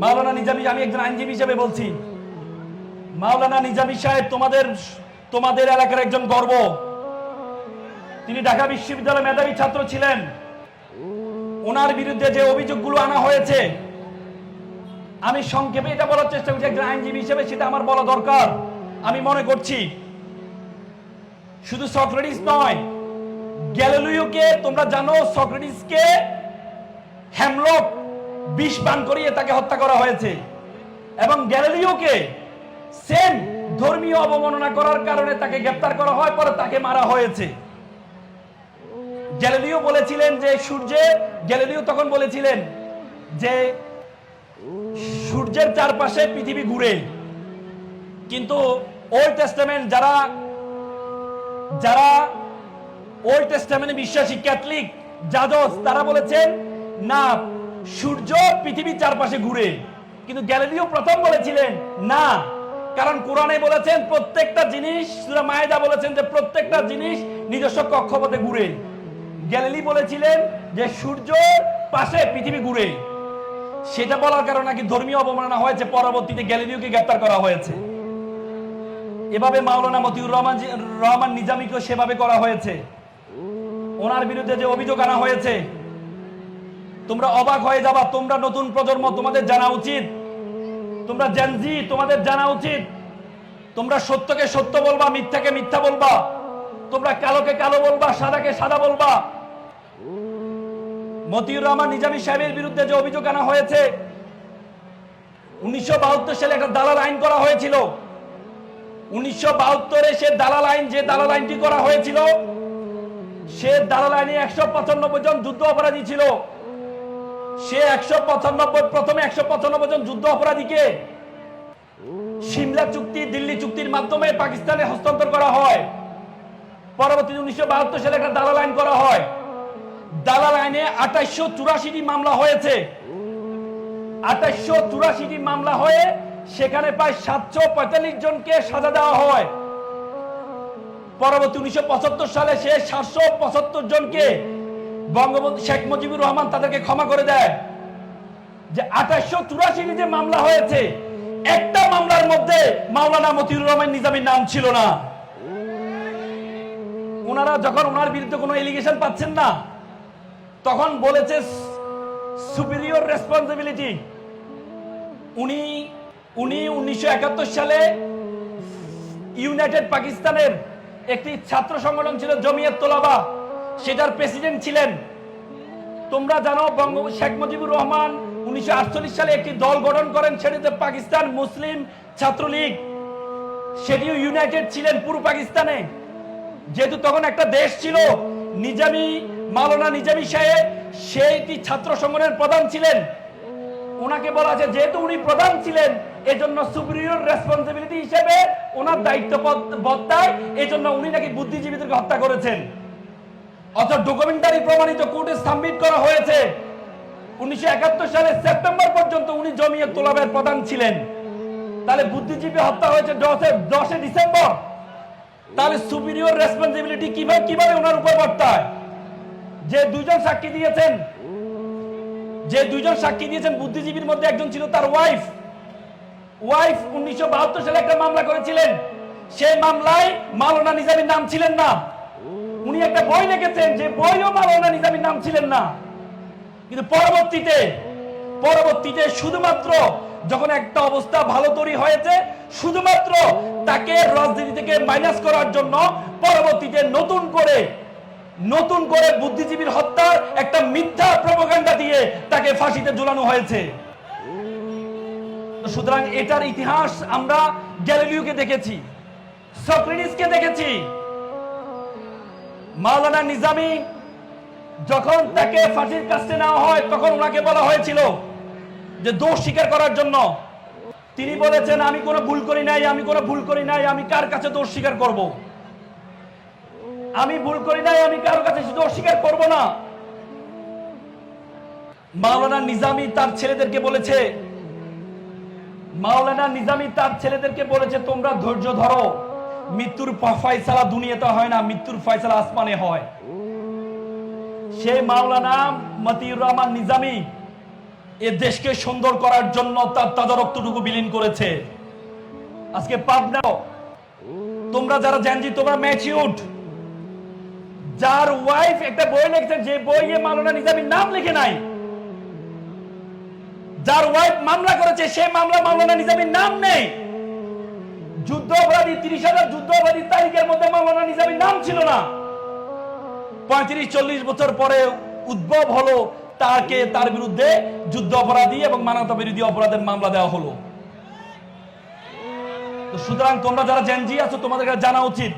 মাওলানা নিজামী, আমি একজন আইনজীবী হিসেবে বলছি। মাওলানা নিজামী সাহেব, তোমাদের তোমাদের এলাকার একজন গর্ব। তিনি ঢাকা বিশ্ববিদ্যালয়ের মেধাবী ছাত্র ছিলেন। ওনার বিরুদ্ধে যে অভিযোগগুলো আনা হয়েছে, আমি সংক্ষেপে এটা বলার চেষ্টা করছি, একজন আইনজীবী হিসেবে সেটা আমার বলা দরকার। আমি মনে করছি, শুধু সক্রেটিস নয়, গ্যালিলিওকে তোমরা জানো, সক্রেটিসকে হ্যামলক বিষ পান করিয়ে তাকে হত্যা করা হয়েছে। এবং গ্যালিলিওকে সেম ধর্মীয় অবমাননা করার কারণে তাকে গ্রেপ্তার করা হয়, পরে তাকে মারা হয়েছে। গ্যালিলিও বলেছিলেন যে, সূর্যে, গ্যালিলিও তখন বলেছিলেন যে, সূর্যের চারপাশে পৃথিবী ঘুরে। কিন্তু ওল্ড টেস্টামেন্ট যারা যারা ওল্ড টেস্টামেন্টে বিশ্বাসী ক্যাথলিক যাজক তারা বলেছেন, না সূর্য পৃথিবীর চারপাশে ঘুরে। কিন্তু গ্যালিলিও প্রথম বলেছিলেন, না। কারণ কোরআনে বলেছেন, প্রত্যেকটা জিনিস সূরা মায়েদা বলেছেন যে, প্রত্যেকটা জিনিস নিজস্ব কক্ষপথে ঘুরে। গ্যালিলি বলেছিলেন যে সূর্যর পাশে পৃথিবী ঘুরে। সেটা বলার কারণে নাকি ধর্মীয় অবমাননা হয়েছে, পরবর্তীতে গ্যালিলিওকে গ্রেপ্তার করা হয়েছে। এভাবে মাওলানা মতিউর রহমান রহমান নিজামীকেও সেভাবে করা হয়েছে। ওনার বিরুদ্ধে যে অভিযোগ আনা হয়েছে তোমরা অবাক হয়ে যাবা, তোমরা নতুন প্রজন্ম, তোমাদের জানা উচিত। তোমরা জেনজি তোমাদের জানা উচিত। তোমরা সত্যকে সত্য বলবা, মিথ্যাকে মিথ্যা বলবা। তোমরা কালোকে কালো বলবা, সাদাকে সাদা বলবা। মতিউর রহমান নিজামী সাহেবের বিরুদ্ধে যে অভিযোগ আনা হয়েছে, উনিশশো বাহাত্তর সালে একটা দালাল আইন করা হয়েছিল। উনিশশো সে দালাল আইন, যে দালাল আইনটি করা হয়েছিল, সে দালাল আইনে একশো পঁচানব্বই জন যুদ্ধ অপরাধী ছিল। সে একশো পঁচানব্বই, প্রথমে একশো পঁচানব্বই জন যুদ্ধ অপরাধীকে সিমলা চুক্তি, দিল্লি চুক্তির মাধ্যমে পাকিস্তানে হস্তান্তর করা হয়। পরবর্তী উনিশশো বাহাত্তর সালে একটা দালাল আইন করা হয়। দালাল আইনে আঠাইশো চুরাশিটি মামলা হয়েছে। আঠাইশো চুরাশিটি মামলা হয়ে সেখানে প্রায় সাতশো পঁয়তাল্লিশ জনকে সাজা দেওয়া হয়। পরবর্তী উনিশশো পঁচাত্তর সালে সে সাতশো পঁচাত্তর জনকে বঙ্গবন্ধু শেখ মুজিবুর রহমান তাদেরকে ক্ষমা করে দেয়। যে আঠাশশো চুরাশিটি যে মামলা হয়েছে, একটা মামলার মধ্যে মাওলানা মতিউর রহমান নিজামীর নাম ছিল না। ওনারা যখন ওনার বিরুদ্ধে কোনো এলিগেশন পাচ্ছেন না, তখন বলেছে সুপিরিয়র রেসপন্সিবিলিটি উনি উনি উনিশশো একাত্তর সালে ইউনাইটেড পাকিস্তানের একটি ছাত্র সংগঠন ছিল জমিয়ত তোলাবা। সেটার প্রেসিডেন্ট ছিলেন। তোমরা জানো, বঙ্গ শেখ মুজিবুর রহমান উনিশশো সালে একটি দল গঠন করেন সেটিতে পাকিস্তান মুসলিম ছাত্রলীগ। সেটিও ইউনাইটেড ছিলেন পুরো পাকিস্তানে। যেহেতু তখন একটা দেশ ছিল, নিজামি, মাওলানা নিজামি সাহেব সেইটি ছাত্র সংগঠনের প্রধান ছিলেন। ওনাকে বলা আছে, যেহেতু উনি প্রধান ছিলেন, এজন্য সুপিরিয়র রেসপন্সিবিলিটি হিসেবে ওনার দায়িত্ব বত্তায়, এজন্য উনি নাকি বুদ্ধিজীবীদেরকে হত্যা করেছেন। অর্থাৎ ডকুমেন্টারি প্রমাণিত কোর্টে সাবমিট করা হয়েছে। উনিশশো একাত্তর সালের সেপ্টেম্বর পর্যন্ত উনি জমিয়ত তোলাবের প্রধান ছিলেন। তাহলে বুদ্ধিজীবী হত্যা হয়েছে দশে দশে ডিসেম্বর। তাহলে সুপিরিয়র রেসপন্সিবিলিটি কীভাবে কীভাবে ওনার উপর বর্তায়? যে দুজন সাক্ষী দিয়েছেন, যে দুজন সাক্ষী দিয়েছেন বুদ্ধিজীবীর মধ্যে একজন ছিল তার ওয়াইফ ওয়াইফ উনিশশো বাহাত্তর সালে একটা মামলা করেছিলেন। সেই মামলায় মাওলানা নিজামীর নাম ছিলেন না। উনি একটা বই লিখেছেন যে বইও মাওলানা নিজামীর নাম ছিলেন না। কিন্তু পরবর্তীতে পরবর্তীতে শুধুমাত্র যখন একটা অবস্থা ভালো তৈরি হয়েছে, শুধুমাত্র তাকে রাজনীতি থেকে মাইনাস করার জন্য পরবর্তীতে নতুন করে নতুন করে বুদ্ধিজীবীর হত্যার একটা মিথ্যা প্রপাগান্ডা দিয়ে তাকে ফাঁসিতে ঝুলানো হয়েছে। সুতরাং এটার ইতিহাস আমরা গ্যালিলিওকে দেখেছি, সক্রেটিসকে দেখেছি মাওলানা নিজামী, যখন তাকে ফাঁসির কাছে নেওয়া হয়, তখন ওনাকে বলা হয়েছিল যে দোষ স্বীকার করার জন্য। তিনি বলেছেন, আমি কোনো ভুল করি নাই, আমি কোনো ভুল করি নাই, আমি কার কাছে দোষ স্বীকার করব? আমি ভুল করি নাই, আমি কারও কাছে দোষ স্বীকার করব না। মাওলানা নিজামি তার ছেলেদেরকে বলেছে, মাওলানা নিজামি তার ছেলেদেরকে বলেছে, তোমরা ধৈর্য ধরো। মৃত্যুর ফয়সালা দুনিয়াতে হয় না, মৃত্যুর ফয়সালা আসমানে হয়। সে মাওলানা মতিউর রহমান নিজামি এ দেশকে সুন্দর করার জন্য তার তাজা রক্তটুকু বিলীন করেছে। আজকে পাবনাও তোমরা যারা জানজি তোমরা ম্যাচিউড যার ওয়াইফ একটা বই লিখছে, যে বইয়ে মাওলানা নিজামীর নাম লিখে নাই, যার ওয়াইফ মামলা করেছে, সে মামলা মাওলানা নিজামীর নাম নেই। যুদ্ধ অপরাধী, তিরিশ হাজার যুদ্ধ অপরাধী তারিখের মধ্যে মাওলানা নিজামীর নাম ছিল না। পঁয়ত্রিশ, চল্লিশ বছর পরে উদ্ভব হলো তাকে, তার বিরুদ্ধে যুদ্ধ অপরাধী এবং মানবতা বিরোধী অপরাধের মামলা দেওয়া হলো। সুতরাং তোমরা যারা জেনজি আছো, তোমাদের জানা উচিত